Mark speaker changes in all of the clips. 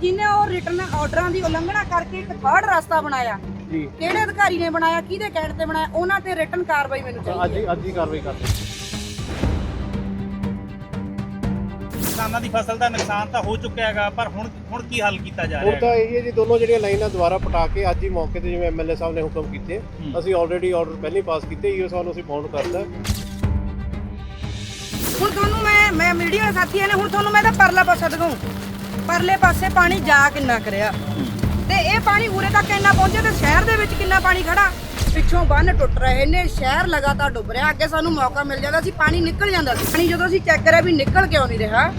Speaker 1: ਜਿਹਨੇ ਉਹ ਰਿਟਰਨ ਆਰਡਰਾਂ ਦੀ ਉਲੰਘਣਾ ਕਰਕੇ ਇੱਕ ਥਰਡ ਰਸਤਾ ਬਣਾਇਆ।
Speaker 2: ਜੀ।
Speaker 1: ਕਿਹੜੇ ਅਧਿਕਾਰੀ ਨੇ ਬਣਾਇਆ ਕਿਹਦੇ ਕਹਿਣ ਤੇ ਬਣਾਇਆ ਉਹਨਾਂ ਤੇ ਰਿਟਰਨ ਕਾਰਵਾਈ ਮੈਨੂੰ
Speaker 2: ਅੱਜ
Speaker 1: ਚਾਹੀਦੀ ਹੈ
Speaker 2: ਹੀ। ਅੱਜ ਹੀ ਕਾਰਵਾਈ ਕਰਦੇ
Speaker 3: ਕਿਸਾਨਾਂ ਦੀ ਫਸਲ ਦਾ ਨੁਕਸਾਨ ਤਾਂ ਹੋ ਚੁੱਕਿਆ ਹੈਗਾ ਪਰ ਹੁਣ ਹੁਣ ਕੀ ਹੱਲ ਕੀਤਾ ਜਾ
Speaker 2: ਹੁਣ
Speaker 3: ਰਿਹਾ
Speaker 2: ਤਾਂ
Speaker 3: ਹੈ
Speaker 2: ਇਹ ਹੈ ਜੀ ਦੋਨੋਂ ਜਿਹੜੀਆਂ ਲਾਈਨਾਂ ਦੁਬਾਰਾ ਪਟਾ ਕੇ ਅੱਜ ਹੀ ਮੌਕੇ ਤੇ ਜਿਵੇਂ ਐਮਐਲਏ ਸਾਹਿਬ ਨੇ ਹੁਕਮ ਕੀਤੇ
Speaker 3: ਹੂੰ।
Speaker 2: ਅਸੀਂ ਆਲਰੇਡੀ ਆਰਡਰ ਪਹਿਲਾਂ ਹੀ ਪਾਸ ਕੀਤੇ ਈਓ ਸਾਹਿਬ ਨੂੰ ਅਸੀਂ ਬਾਉਂਡ ਕਰਤਾ।
Speaker 1: ਹੁਣ ਤੁਹਾਨੂੰ ਮੈਂ ਮੈਂ ਮੀਡੀਆ ਦੇ ਸਾਥੀਆਂ ਨੇ ਹੁਣ ਤੁਹਾਨੂੰ ਮੈਂ ਤਾਂ ਪਰਲਾ ਪਾਸਾ ਦਿਖਾਉਂ ਪਰਲੇ ਪਾਸੇ ਪਾਣੀ ਜਾ ਕਿੰਨਾ ਕਰਿਆ ਤੇ ਇਹ ਪਾਣੀ ਉਰੇ ਤੱਕ ਇੰਨਾ ਪਹੁੰਚਿਆ ਤੇ ਸ਼ਹਿਰ ਦੇ ਵਿੱਚ ਕਿੰਨਾ ਪਾਣੀ ਖੜਾ। ਪਿੱਛੋਂ ਬੰਨ ਟੁੱਟ ਰਹੇ ਨੇ ਸ਼ਹਿਰ ਲਗਾਤਾਰ ਡੁੱਬ ਰਿਹਾ। ਅੱਗੇ ਸਾਨੂੰ ਮੌਕਾ ਮਿਲ ਜਾਂਦਾ ਸੀ ਪਾਣੀ ਨਿਕਲ ਜਾਂਦਾ ਸੀ। ਪਾਣੀ ਜਦੋਂ ਅਸੀਂ ਚੈੱਕ ਕਰਿਆ ਵੀ ਨਿਕਲ ਕਿਉਂ ਨਹੀਂ ਰਿਹਾ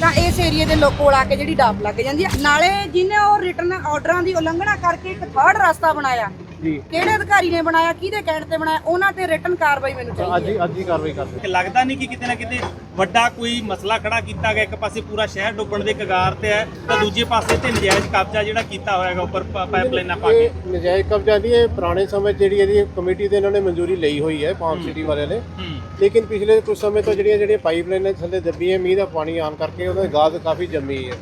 Speaker 1: ਤਾਂ ਇਸ ਏਰੀਏ ਦੇ ਲੋਕ ਕੋਲ ਆ ਕੇ ਜਿਹੜੀ ਡਾਪ ਲੱਗ ਜਾਂਦੀ ਹੈ ਨਾਲੇ ਜਿਹਨੇ ਉਹ ਰਿਟਰਨ ਆਰਡਰਾਂ ਦੀ ਉਲੰਘਣਾ ਕਰਕੇ ਇੱਕ ਥਰਡ ਰਸਤਾ ਬਣਾਇਆ।
Speaker 2: ਜੀ।
Speaker 1: ਕਿਹੜੇ ਅਧਿਕਾਰੀ ਨੇ ਬਣਾਇਆ ਕਿਹਦੇ ਕਹਿਣ ਤੇ ਬਣਾਇਆ ਉਹਨਾਂ ਤੇ ਰਿਟਰਨ ਕਾਰਵਾਈ ਮੈਨੂੰ
Speaker 2: ਅੱਜ
Speaker 1: ਚਾਹੀਦੀ ਹੈ।
Speaker 2: ਹੀ ਅੱਜ ਹੀ ਕਾਰਵਾਈ ਕਰਦੇ
Speaker 3: ਲੱਗਦਾ ਨਹੀਂ ਕਿ ਕਿਤੇ ਨਾ ਕਿਤੇ ਵੱਡਾ ਕੋਈ ਮਸਲਾ ਖੜਾ ਕੀਤਾ ਗਿਆ ਇੱਕ ਪਾਸੇ ਪੂਰਾ ਸ਼ਹਿਰ ਡੁੱਬਣ ਦੇ ਕਗਾਰ ਤੇ ਹੈ ਤਾਂ ਦੂਜੇ ਪਾਸੇ ਤੇ ਨਜਾਇਜ਼ ਕਬਜ਼ਾ ਜਿਹੜਾ ਕੀਤਾ ਹੋਇਆਗਾ ਉੱਪਰ ਪ- ਪਾਈਪਲਾਈਨਾਂ ਪਾ ਕੇ।
Speaker 2: ਇਹ ਨਜਾਇਜ਼ ਕਬਜ਼ਾ ਨਹੀਂ ਇਹ ਪੁਰਾਣੇ ਸਮੇਂ ਜਿਹੜੀ ਇਹਦੀ ਕਮੇਟੀ ਦੇ ਇਹਨਾਂ ਨੇ ਮਨਜ਼ੂਰੀ ਲਈ ਹੋਈ ਹੈ ਪਾਮ ਸਿਟੀ ਵਾਲਿਆਂ ਨੇ। ਲੇਕਿਨ ਪਿਛਲੇ ਕੁਝ ਸਮੇਂ ਤੋਂ ਜਿਹੜੀਆਂ ਜਿਹੜੀਆਂ ਪਾਈਪਲਾਈਨਾਂ ਥੱਲੇ ਦੱਬੀ ਹੈ ਮੀਂਹ ਦਾ ਪਾਣੀ ਆਉਣ ਕਰਕੇ ਉਹਦਾ ਗਾਦ ਕਾਫੀ ਜੰਮੀ ਹੈ।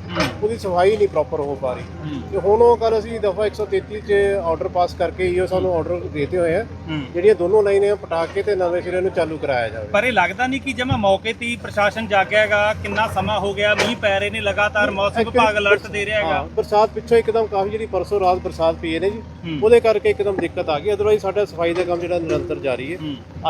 Speaker 2: ਉਹਦੀ ਸਫ਼ਾਈ ਨਹੀਂ ਪ੍ਰੋਪਰ ਹੋ ਪਾ ਰਹੀ। ਤੇ ਹੁਣ ਉਹ ਕੱਲ ਅਸੀਂ ਦਫਾ 133 ਚ ਆਰਡਰ ਪਾਸ ਕਰਕੇ ਈਓ ਸਾਨੂੰ ਆਰਡਰ ਦੇਤੇ ਹੋਏ ਆ। ਜਿਹੜੀਆਂ ਦੋਨੋਂ ਲਾਈਨਾਂ ਪਟਾ ਕੇ ਤੇ ਨਵੇਂ ਸਿਰੇ ਨੂੰ ਚਾਲੂ ਕਰਾਇਆ ਜਾਵੇ।
Speaker 3: ਪਰ ਇਹ ਲੱਗਦਾ ਨਹੀਂ ਕਿ ਜਮਾ ਮੌਕੇ ਤੇ ਹੀ ਪ੍ਰਸ਼ਾਸਨ ਜਾਗਿਆ ਹੈਗਾ ਕਿੰਨਾ ਸਮਾਂ ਹੋ ਗਿਆ ਮੀਂਹ ਪੈ ਰਹੇ ਨੇ ਲਗਾਤਾਰ ਮੌਸਮ ਵਿਭਾਗ ਅਲਰਟ ਦੇ ਰਿਹਾ ਹੈਗਾ।
Speaker 2: ਬਰਸਾਤ ਪਿੱਛੋਂ ਇੱਕਦਮ ਕਾਫੀ ਜਿਹੜੀ ਪਰਸੋਂ ਰਾਤ ਬਰਸਾਤ ਪਈ ਨੇ ਜੀ। ਉਹਦੇ ਕਰਕੇ ਇੱਕਦਮ ਦਿੱਕਤ ਆ ਗਈ ਅਦਰਵਾਈਜ਼ ਸਾਡਾ ਸਫ਼ਾਈ ਦਾ ਕੰਮ ਜਿਹੜਾ ਨਿਰੰਤਰ ਜਾਰੀ ਹੈ।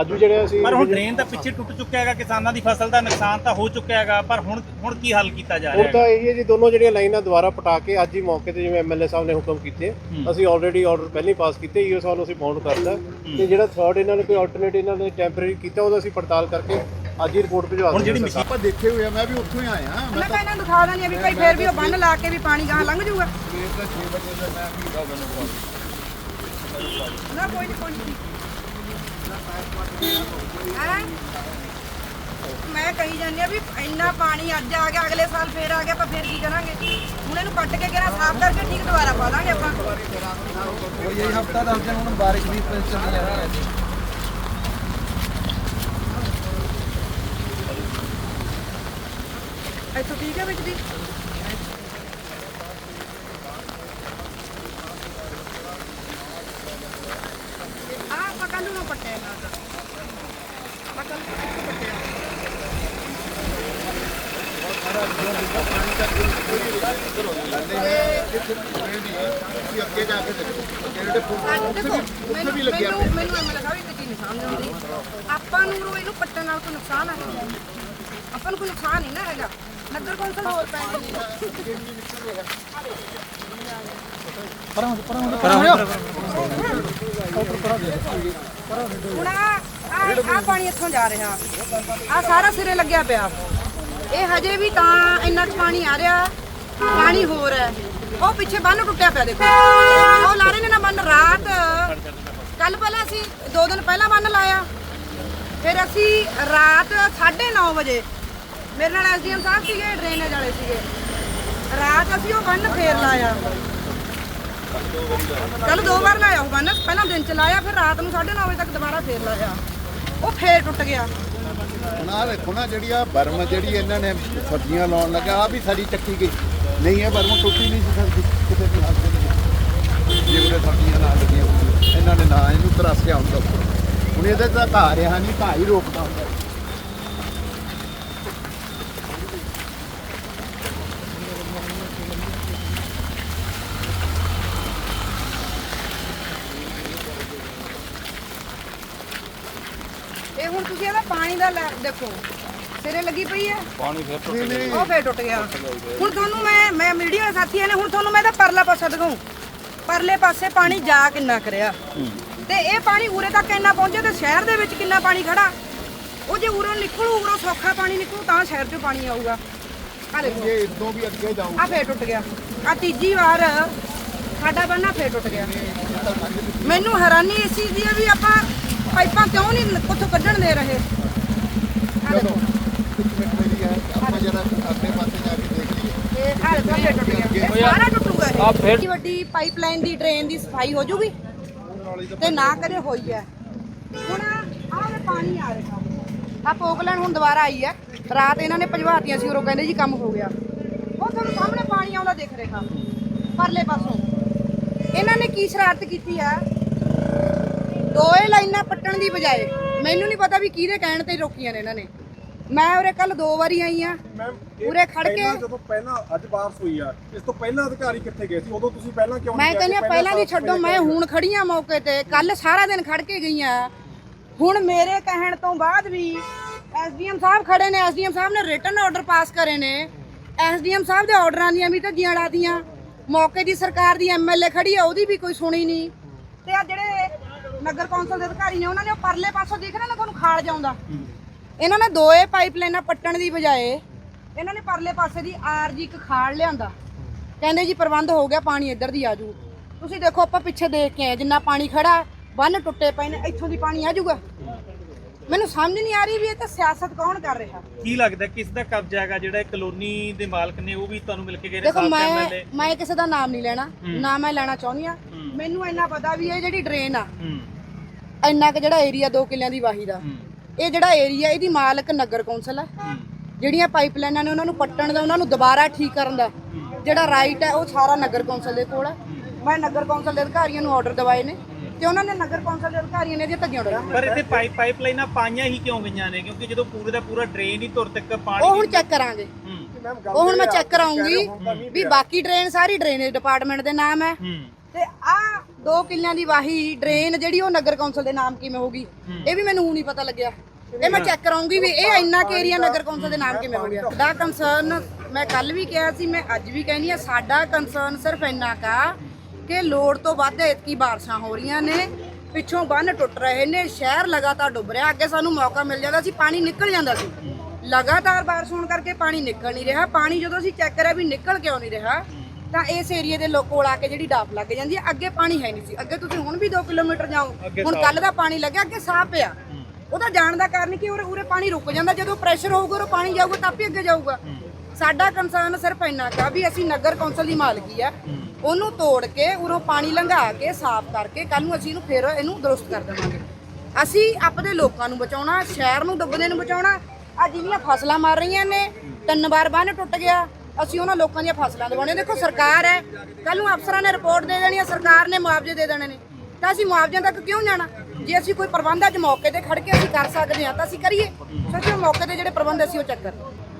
Speaker 2: ਅੱਜ ਵੀ ਜਿਹੜੇ ਅਸੀਂ
Speaker 3: ਪਰ ਹੁਣ ਡਰੇਨ ਤਾਂ ਪਿੱਛੇ ਟੁੱਟ ਚੁੱਕਿਆ ਹੈਗਾ ਕਿਸਾਨਾਂ ਦੀ ਫਸਲ ਦਾ ਨੁਕਸਾਨ ਤਾਂ ਹੋ ਚੁੱਕਿਆ ਹੈਗਾ ਪਰ ਹੁਣ ਹੁਣ ਕੀ ਹੱਲ ਕੀਤਾ ਜਾ ਰਿਹਾ
Speaker 2: ਹੁਣ
Speaker 3: ਹੈ
Speaker 2: ਤਾਂ ਇਹ ਹੈ ਜੀ ਦੋਨੋਂ ਜਿਹੜੀਆਂ ਲਾਈਨਾਂ ਦੁਬਾਰਾ ਪਟਾ ਕੇ ਅੱਜ ਹੀ ਮੌਕੇ ਤੇ ਜਿਵੇਂ ਐਮਐਲਏ ਸਾਹਿਬ ਨੇ ਹੁਕਮ ਕੀਤੇ। ਅਸੀਂ ਆਲਰੇਡੀ ਆਰਡਰ ਪਹਿਲਾਂ ਹੀ ਪਾਸ ਕੀਤੇ ਈਓ ਸਾਹਿਬ ਨੂੰ ਅਸੀਂ ਬਾਉਂਡ ਕਰਤਾ। ਤੇ ਜਿਹੜਾ ਥਰਡ ਇਹਨਾਂ ਨੇ ਕੋਈ ਆਲਟਰਨੇਟ ਇਹਨਾਂ ਨੇ ਟੈਂਪਰੇਰੀ ਕੀਤਾ ਉਹਦਾ ਅਸੀਂ ਪੜਤਾਲ ਕਰਕੇ ਅੱਜ ਹੀ ਰਿਪੋਰਟ ਭਿਜਵਾ
Speaker 3: ਹੁਣ ਜਿਹੜੀ
Speaker 2: ਹਾਂ
Speaker 4: ਆਪਾਂ ਦੇਖੇ ਹੋਏ ਆ ਮੈਂ ਵੀ ਉੱਥੋਂ ਹੀ ਆਇਆ ਮੈਂ
Speaker 1: ਮੈਂ ਤਾਂ ਇਹਨਾਂ ਨੂੰ ਦਿਖਾ ਦਿੰਦੀ ਆ ਵੀ ਭਾਈ ਫੇਰ ਵੀ ਉਹ ਬੰਨ ਲਾ ਕੇ ਵੀ ਪਾਣੀ ਗਾਂ ਲੰਘ ਜਾਊਗਾ।
Speaker 4: ਸਵੇਰ ਦਾ 6 ਵਜੇ ਦਾ ਮੈਂ ਵੀ ਦਾ ਬਣੂਗਾ
Speaker 1: ਨਾ ਕੋਈ ਨਹੀਂ ਕੋਈ ਨਹੀਂ ਹੈਂ? ਮੈਂ ਕਹੀ ਜਾਂਦੀ ਆ ਵੀ ਇੰਨਾ ਪਾਣੀ ਅੱਜ ਆ ਗਿਆ ਅਗਲੇ ਸਾਲ ਫੇਰ ਆ ਗਿਆ ਆਪਾਂ ਫੇਰ ਕੀ ਕਰਾਂਗੇ? ਹੁਣ ਇਹਨੂੰ ਕੱਟ ਕੇ ਕਿਹੜਾ ਸਾਫ਼ ਕਰਕੇ ਠੀਕ ਦੁਬਾਰਾ ਪਾ ਦਾਂਗੇ ਆਪਾਂ?
Speaker 4: ਉਹ ਇਹ ਹਫਤਾ ਦਸ ਦਿਨ ਹੁਣ ਬਾਰਿਸ਼ ਵੀ ਚੱਲ ਜਾ ਰਹੀ ਹੈ
Speaker 1: ਇੱਥੋਂ ਠੀਕ ਹੈ ਵਿੱਚ ਦੀ? ਆ ਪੱਟਿਆ ਆਪਾਂ ਕੱਲ੍ਹ ਨੂੰ ਪੱਟਿਆ
Speaker 4: ਤੁਸੀਂ ਅੱਗੇ ਜਾ ਕੇ ਦੇਖੋ ਉੱਥੇ
Speaker 1: ਮੈਨੂੰ
Speaker 4: ਵੀ ਲੱਗਿਆ
Speaker 1: ਮੈਨੂੰ ਮੈਨੂੰ ਐਵੇਂ ਲੱਗਾ ਵੀ ਚੀਜ਼ ਨਹੀਂ ਸਮਝ ਆਉਂਦੀ। ਆਪਾਂ ਨੂੰ ਇਹਨੂੰ ਪੱਟਣ ਨਾਲ ਕੋਈ ਨੁਕਸਾਨ ਹੈ ਆਪਾਂ ਨੂੰ ਕੋਈ ਨੁਕਸਾਨ ਨਹੀਂ ਨਾ ਹੈਗਾ ਨਗਰ ਕੌਂਸਲ ਹੋਰ ਪੈਣੀ ਹੁਣ ਆ ਆ ਪਾਣੀ ਇੱਥੋਂ ਜਾ ਰਿਹਾ ਆ ਸਾਰਾ ਸਿਰੇ ਲੱਗਿਆ ਪਿਆ ਇਹ ਹਜੇ ਵੀ ਤਾਂ ਇੰਨਾ ਕੁ ਪਾਣੀ ਆ ਰਿਹਾ ਪਾਣੀ ਹੋਰ ਹੈ ਉਹ ਪਿੱਛੇ ਬੰਨ ਟੁੱਟਿਆ ਪਿਆ ਦੇਖੋ ਉਹ ਲਾ ਰਹੇ ਨੇ ਨਾ ਬੰਨ ਰਾਤ ਕੱਲ ਪਹਿਲਾਂ ਅਸੀਂ ਦੋ ਦਿਨ ਪਹਿਲਾਂ ਬੰਨ ਲਾਇਆ ਫਿਰ ਅਸੀਂ ਰਾਤ 9:30 ਵਜੇ ਮੇਰੇ ਨਾਲ ਐਸਡੀਐਮ ਸਾਹਿਬ ਸੀਗੇ, ਡਰੇਨੇਜ ਵਾਲੇ ਸੀਗੇ। ਰਾਤ ਅਸੀਂ ਉਹ ਬੰਨ ਫੇਰ ਲਾਇਆ। ਕੱਲ ਦੋ ਵਾਰ ਲਾਇਆ ਉਹ ਬੰਨ, ਪਹਿਲਾਂ ਦਿਨ ਚ ਲਾਇਆ, ਫਿਰ ਰਾਤ ਨੂੰ 9:30 ਵਜੇ ਤੱਕ ਦੁਬਾਰਾ ਫੇਰ ਲਾਇਆ। ਉਹ ਫੇਰ ਟੁੱਟ ਗਿਆ।
Speaker 4: ਹੁਣ ਆਹ ਦੇਖੋ ਨਾ, ਜਿਹੜੀ ਆ ਬਰਮ, ਜਿਹੜੀ ਇਹਨਾਂ ਨੇ ਸਬਜ਼ੀਆਂ ਲਾਉਣ ਲੱਗਾ ਆ ਵੀ ਸਾਡੀ ਚੱਕੀ ਗਈ। ਨਹੀਂ, ਇਹ ਬਰਮ ਟੁੱਟੀ ਨਹੀਂ ਸੀ ਸਕਦੀ ਕਿਤੇ ਵੀ ਹੱਥ ਦੇ ਵਿੱਚ। ਜੇ ਉਹਦੇ ਸਬਜ਼ੀਆਂ ਨਾਲ ਲੱਗੀਆਂ ਹੋਣ। ਇਹਨਾਂ ਨੇ ਨਾ ਇਹਨੂੰ ਤਰਾਸਿਆ ਹੁੰਦਾ। ਹੁਣ ਇਹਦੇ ਤਾਂ ਘਾਹ ਰਿਹਾ ਨਹੀਂ, ਘਾਹ ਹੀ ਰੋਕਦਾ ਹੁੰਦਾ।
Speaker 1: ਇਹ ਹੁਣ ਤੁਸੀਂ ਇਹਦਾ ਪਾਣੀ ਦਾ ਲੈ- ਦੇਖੋ ਸਿਰੇ ਲੱਗੀ ਪਈ ਹੈ।
Speaker 4: ਨਹੀਂ ਨਹੀਂ।
Speaker 1: ਉਹ ਫੇਰ ਟੁੱਟ ਗਿਆ। ਹੁਣ ਤੁਹਾਨੂੰ ਮੈਂ ਮੈਂ ਮੀਡੀਆ ਦੇ ਸਾਥੀਆਂ ਨੇ ਹੁਣ ਤੁਹਾਨੂੰ ਮੈਂ ਇਹਦਾ ਪਰਲਾ ਪਾਸਾ ਦਿਖਾਉਂ। ਪਰਲੇ ਪਾਸੇ ਪਾਣੀ ਜਾ ਕਿੰਨਾ ਕਰਿਆ। ਤੇ ਇਹ ਪਾਣੀ ਉਰੇ ਤੱਕ ਇੰਨਾ ਪਹੁੰਚਿਆ ਤੇ ਸ਼ਹਿਰ ਦੇ ਵਿੱਚ ਕਿੰਨਾ ਪਾਣੀ ਖੜਾ। ਉਹ ਜੇ ਉਰੋਂ ਨਿਕਲੂ ਉਰੋਂ ਸੌਖਾ ਪਾਣੀ ਨਿਕਲੂ ਤਾਂ ਸ਼ਹਿਰ 'ਚ ਪਾਣੀ ਆਊਗਾ। ਆ ਦੇਖੋ।
Speaker 4: ਇਹ ਇਦੋਂ ਵੀ ਅੱਗੇ ਜਾਊ
Speaker 1: ਆ ਫੇਰ ਟੁੱਟ ਗਿਆ। ਆ ਤੀਜੀ ਵਾਰ ਸਾਡਾ ਬੰਨਾ ਫੇਰ ਟੁੱਟ ਗਿਆ। ਮੈਨੂੰ ਹੈਰਾਨੀ ਇਸ ਚੀਜ਼ ਦੀ ਹੈ ਵੀ ਆਪਾਂ ਪਾਈਪਾਂ ਕਿਉਂ ਨਹੀਂ ਉੱਥੋਂ ਕੱਢਣ ਦੇ ਰਹੇ? ਆ ਦੇਖੋ।
Speaker 4: ਇੱਕ ਮਿੰਟ ਮੇਰੀ ਹੈ ਆਪਾਂ ਜਰਾ ਅੱਗੇ ਪਾਸੇ ਜਾ ਕੇ ਦੇਖ ਲਈਏ।
Speaker 1: ਇਹ ਹਾਲ ਤਾਂ ਫੇਰ ਟੁੱਟ ਗਿਆ। ਇਹ ਸਾਰਾ ਟੁੱਟੂਗਾ ਇਹ। ਵੱਡੀ ਵੱਡੀ ਪਾਈਪਲਾਈਨ ਦੀ ਡਰੇਨ ਦੀ ਸਫ਼ਾਈ ਹੋ ਜੂਗੀ ਤੇ ਨਾ ਕਦੇ ਹੋਈ ਹੈ। ਹੁਣ ਆਹ ਵੇ ਪਾਣੀ ਆ ਰਿਹਾ। ਆ ਪੋਕਲੈਂਡ ਹੁਣ ਦੁਬਾਰਾ ਆਈ ਹੈ। ਰਾਤ ਇਹਨਾਂ ਨੇ ਭਜਵਾਤੀਆਂ ਸੀ ਉਰੋਂ ਕਹਿੰਦੇ ਜੀ ਕੰਮ ਹੋ ਗਿਆ। ਉਹ ਤੁਹਾਨੂੰ ਸਾਹਮਣੇ ਪਾਣੀ ਆਉਂਦਾ ਦਿਖ ਰਿਹਾ। ਪਰਲੇ ਪਾਸੋਂ। ਇਹਨਾਂ ਨੇ ਕੀ ਸ਼ਰਾਰਤ ਕੀਤੀ ਆ ਦੋਏ ਲਾਈਨਾਂ ਪੱਟਣ ਦੀ ਬਜਾਏ ਮੈਨੂੰ ਨਹੀਂ ਪਤਾ ਵੀ ਕਿਹਦੇ ਕਹਿਣ ਤੇ ਰੋਕੀਆਂ ਨੇ ਇਹਨਾਂ ਨੇ। ਮੈਂ ਉਰੇ ਕੱਲ ਦੋ ਵਾਰੀ ਆਈ ਆ। ਉਰੇ ਖੜ ਕੇ
Speaker 5: ਜਦੋਂ ਪਹਿਲਾਂ ਅੱਜ ਬਾਰਿਸ਼ ਹੋਈ ਆ ਇਸ ਤੋਂ ਪਹਿਲਾਂ ਅਧਿਕਾਰੀ ਕਿੱਥੇ ਗਏ ਸੀ? ਉਦੋਂ ਤੁਸੀਂ ਪਹਿਲਾਂ ਕਿਉਂ
Speaker 1: ਮੈਂ
Speaker 5: ਨਹੀਂ
Speaker 1: ਕਹਿੰਦੀ? ਹਾਂ ਪਹਿਲਾਂ ਦੀ
Speaker 5: ਸਾਫ਼
Speaker 1: ਛੱਡੋ ਮੈਂ ਹੁਣ ਖੜੀ ਆ ਮੌਕੇ ਤੇ। ਕੱਲ ਸਾਰਾ ਦਿਨ ਖੜ ਕੇ ਗਈ ਆ ਹੁਣ ਮੇਰੇ ਕਹਿਣ ਤੋਂ ਬਾਅਦ ਵੀ ਐਸਡੀਐਮ ਸਾਹਿਬ ਖੜੇ ਨੇ। ਐਸਡੀਐਮ ਸਾਹਿਬ ਨੇ ਰਿਟਨ ਆਰਡਰ ਪਾਸ ਕਰੇ ਨੇ। ਐਸਡੀਐਮ ਸਾਹਿਬ ਦੇ ਆਰਡਰਾਂ ਦੀਆਂ ਵੀ ਧੱਜੀਆਂ ਲਾਤੀਆਂ। ਮੌਕੇ ਦੀ ਸਰਕਾਰ ਦੀ ਐਮਐਲਏ ਖੜੀ ਆ ਉਹਦੀ ਵੀ ਕੋਈ ਸੁਣੀ ਨਹੀਂ। ਤੇ ਆ ਜਿਹੜੇ ਨਗਰ ਕੌਂਸਲ ਦੇ ਅਧਿਕਾਰੀ ਨੇ ਉਹਨਾਂ ਨੇ ਉਹ ਪਰਲੇ ਪਾਸੋਂ ਦਿਖ ਰਿਹਾ ਨਾ ਤੁਹਾਨੂੰ ਖਾਲ ਜਾਉਂਦਾ ਇਹਨਾਂ ਨੇ ਦੋਏ ਪਾਈਪਲਾਈਨਾਂ ਪੱਟਣ ਦੀ ਬਜਾਏ ਇਹਨਾਂ ਨੇ ਪਰਲੇ ਪਾਸੇ ਦੀ ਆਰਜੀ ਇੱਕ ਖਾਲ ਲਿਆਂਦਾ। ਕਹਿੰਦੇ ਜੀ ਪ੍ਰਬੰਧ ਹੋ ਗਿਆ ਪਾਣੀ ਇੱਧਰ ਦੀ ਆਜੂ ਤੁਸੀਂ ਦੇਖੋ ਆਪਾਂ ਪਿੱਛੇ ਦੇਖ ਕੇ ਆਏ ਜਿੰਨਾ ਪਾਣੀ ਖੜਾ ਬੰਨ ਟੁੱਟੇ ਪਏ ਨੇ ਇੱਥੋਂ ਦੀ ਪਾਣੀ ਆਜੂਗਾ ਮੈਨੂੰ ਸਮਝ ਨਹੀਂ ਆ ਰਹੀ ਵੀ ਇਹ ਤਾਂ ਸਿਆਸਤ ਕੌਣ ਕਰ ਰਿਹਾ।
Speaker 3: ਕੀ ਲੱਗਦਾ ਕਿਸ ਦਾ ਕਬਜ਼ਾ ਹੈਗਾ? ਜਿਹੜਾ ਇਹ ਕਲੋਨੀ ਦੇ ਮਾਲਕ ਨੇ ਉਹ ਵੀ ਤੁਹਾਨੂੰ ਮਿਲ ਕੇ ਗਏ ਨੇ
Speaker 1: ਦੇਖੋ ਮੈਂ ਮੈਂ ਕਿਸੇ ਦਾ ਨਾਮ ਨਹੀਂ ਲੈਣਾ। ਨਾ ਮੈਂ ਲੈਣਾ ਚਾਹੁੰਦੀ ਆ ਮੈਨੂੰ ਇੰਨਾ ਪਤਾ ਵੀ ਇਹ ਜਿਹੜੀ ਡਰੇਨ ਆ
Speaker 3: ਹੂੰ।
Speaker 1: ਇੰਨਾ ਕਿ ਜਿਹੜਾ ਏਰੀਆ 2 ਕਿੱਲਿਆਂ ਦੀ ਵਾਹੀ ਦਾ। ਇਹ ਜਿਹੜਾ ਏਰੀਆ ਇਹਦੀ ਮਾਲਕ ਨਗਰ ਕੌਂਸਲ ਹੈ। ਜਿਹੜੀਆਂ ਪਾਈਪਲਾਈਨਾਂ ਨੇ ਉਹਨਾਂ ਨੂੰ ਪੱਟਣ ਦਾ ਉਹਨਾਂ ਨੂੰ ਦੁਬਾਰਾ ਠੀਕ ਕਰਨ ਦਾ ਜਿਹੜਾ ਰਾਈਟ ਹੈ ਉਹ ਸਾਰਾ ਨਗਰ ਕੌਂਸਲ ਦੇ ਕੋਲ ਹੈ। ਮੈਂ ਨਗਰ ਕੌਂਸਲ ਦੇ ਅਧਿਕਾਰੀਆਂ ਨੂੰ ਆਰਡਰ ਦਵਾਏ ਨੇ ਤੇ ਉਹਨਾਂ ਨੇ ਨਗਰ ਕੌਂਸਲ ਦੇ ਅਧਿਕਾਰੀਆਂ ਨੇ ਇਹਦੀਆਂ ਧੱਜੀਆਂ ਉਡਾਈਆਂ।
Speaker 3: ਪਰ ਇੱਥੇ ਪਾਈਪ ਪਾਈਪਲਾਈਨਾਂ ਪਾਈਆਂ ਹੀ ਕਿਉਂ ਗਈਆਂ ਨੇ? ਕਿਉਂਕਿ ਜਦੋਂ ਪੂਰੇ ਦਾ ਪੂਰਾ ਡਰੇਨ ਹੀ ਧੁਰ ਤੱਕ ਪਾਣੀ
Speaker 1: ਉਹ ਹੁਣ ਚੈੱਕ ਕਰਾਂਗੇ। ਉਹ ਹੁਣ ਮੈਂ ਚੈੱਕ ਕਰਾਉਂਗੀ ਵੀ ਬਾਕੀ ਡਰੇਨ ਸਾਰੀ ਡਰੇਨੇਜ ਡਿਪਾਰਟਮੈਂਟ ਦੇ ਨਾਮ ਹੂੰ। ਤੇ ਆ 2 ਕਿੱਲਿਆਂ ਦੀ ਵਾਹੀ ਡਰੇਨ ਜਿਹੜੀ ਉਹ ਨਗਰ ਕੌਂਸਲ ਦੇ ਨਾਮ ਕਿਵੇਂ ਹੋਗੀ ਇਹ ਵੀ ਮੈਨੂੰ ਹੁਣ ਨਹੀਂ ਪਤਾ ਲੱਗਿਆ। ਇਹ ਮੈਂ ਚੈੱਕ ਕਰਾਉਂਗੀ ਵੀ ਇਹ ਇੰਨਾ ਕਿ ਏਰੀਆ ਨਗਰ ਕੌਂਸਲ ਦੇ ਨਾਮ ਕਿਵੇਂ ਹੋ ਗਿਆ? ਸਾਡਾ ਕੰਸਰਨ ਮੈਂ ਕੱਲ ਵੀ ਕਿਹਾ ਸੀ ਮੈਂ ਅੱਜ ਵੀ ਕਹਿੰਦੀ ਆ ਸਾਡਾ ਕੰਸਰਨ ਸਿਰਫ ਇੰਨਾ ਕਾ ਕਿ ਲੋੜ ਤੋਂ ਵੱਧ ਇਤਕੀ ਬਾਰਿਸ਼ਾਂ ਹੋ ਰਹੀਆਂ ਨੇ ਪਿੱਛੋਂ ਬੰਨ ਟੁੱਟ ਰਹੇ ਨੇ ਸ਼ਹਿਰ ਲਗਾਤਾਰ ਡੁੱਬ ਰਿਹਾ ਅੱਗੇ ਸਾਨੂੰ ਮੌਕਾ ਮਿਲ ਜਾਂਦਾ ਸੀ ਪਾਣੀ ਨਿਕਲ ਜਾਂਦਾ ਸੀ। ਲਗਾਤਾਰ ਬਾਰਿਸ਼ ਹੋਣ ਕਰਕੇ ਪਾਣੀ ਨਿਕਲ ਨਹੀਂ ਰਿਹਾ ਪਾਣੀ ਜਦੋਂ ਅਸੀਂ ਚੈੱਕ ਕਰਿਆ ਵੀ ਨਿਕਲ ਕਿਉਂ ਨਹੀਂ ਰਿਹਾ ਤਾਂ ਇਸ ਏਰੀਏ ਦੇ ਲੋਕ ਕੋਲ ਆ ਕੇ ਜਿਹੜੀ ਡਾਫ ਲੱਗ ਜਾਂਦੀ ਹੈ। ਅੱਗੇ ਪਾਣੀ ਹੈ ਨਹੀਂ ਸੀ। ਅੱਗੇ ਤੁਸੀਂ ਹੁਣ ਵੀ 2 ਕਿਲੋਮੀਟਰ ਜਾਓ। ਹੁਣ ਕੱਲ ਦਾ ਪਾਣੀ ਲੱਗਿਆ ਅੱਗੇ ਸਾਫ਼ ਪਿਆ। ਉਹਦਾ ਜਾਣ ਦਾ ਕਾਰਨ ਕੀ? ਉਰੇ ਉਰੇ ਪਾਣੀ ਰੁਕ ਜਾਂਦਾ। ਜਦੋਂ ਪ੍ਰੈਸ਼ਰ ਹੋਊਗਾ ਉਹ ਪਾਣੀ ਜਾਊਗਾ ਤਾਂ ਆਪੇ ਅੱਗੇ ਜਾਊਗਾ। ਸਾਡਾ ਕੰਸਰਨ ਸਿਰਫ ਇੰਨਾ ਕਾ ਵੀ ਅਸੀਂ ਨਗਰ ਕੌਂਸਲ ਦੀ ਮਾਲਕੀ ਆ। ਉਹਨੂੰ ਤੋੜ ਕੇ ਉਰੋਂ ਪਾਣੀ ਲੰਘਾ ਕੇ ਸਾਫ਼ ਕਰਕੇ ਕੱਲ ਨੂੰ ਅਸੀਂ ਇਹਨੂੰ ਫੇਰ ਇਹਨੂੰ ਦਰੁਸਤ ਕਰ ਦੇਵਾਂਗੇ। ਅਸੀਂ ਆਪਣੇ ਲੋਕਾਂ ਨੂੰ ਬਚਾਉਣਾ ਸ਼ਹਿਰ ਨੂੰ ਡੁੱਬਦੇ ਨੂੰ ਬਚਾਉਣਾ। ਆ ਜਿਹੜੀਆਂ ਫਸਲਾਂ ਮਰ ਰਹੀਆਂ ਨੇ ਤਿੰਨ ਵਾਰ ਬੰਨ ਟੁੱਟ ਗਿਆ। ਅਸੀਂ ਉਹਨਾਂ ਲੋਕਾਂ ਦੀਆਂ ਫਸਲਾਂ ਦਵਾਉਣੀਆਂ ਦੇਖੋ, ਸਰਕਾਰ ਹੈ। ਕੱਲ ਨੂੰ ਅਫਸਰਾਂ ਨੇ ਰਿਪੋਰਟ ਦੇ ਦੇਣੀ ਹੈ, ਸਰਕਾਰ ਨੇ ਮੁਆਵਜ਼ੇ ਦੇ ਦੇਣੇ ਨੇ। ਤਾਂ ਅਸੀਂ ਮੁਆਵਜ਼ਿਆਂ ਤੱਕ ਕਿਉਂ ਜਾਣਾ? ਜੇ ਅਸੀਂ ਕੋਈ ਪ੍ਰਬੰਧ ਅੱਜ ਮੌਕੇ ਤੇ ਖੜ ਕੇ ਅਸੀਂ ਕਰ ਸਕਦੇ ਹਾਂ, ਤਾਂ ਅਸੀਂ ਕਰੀਏ। ਸੋਚੋ, ਮੌਕੇ ਤੇ ਜਿਹੜੇ ਪ੍ਰਬੰਧ ਅਸੀਂ ਉਹ ਚੱਕਰ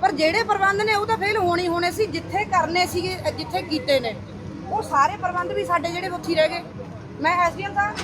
Speaker 1: ਪਰ ਜਿਹੜੇ ਪ੍ਰਬੰਧ ਨੇ, ਉਹ ਤਾਂ ਫੇਲ ਹੋਣੀ ਹੋਣੇ ਸੀ। ਜਿੱਥੇ ਕਰਨੇ ਸੀਗੇ ਜਿੱਥੇ ਕੀਤੇ ਨੇ, ਉਹ ਸਾਰੇ ਪ੍ਰਬੰਧ ਵੀ ਸਾਡੇ ਜਿਹੜੇ ਉੱਥੇ ਰਹਿ ਗਏ। ਮੈਂ ਐਸਡੀਐਮ ਸਾਹਿਬ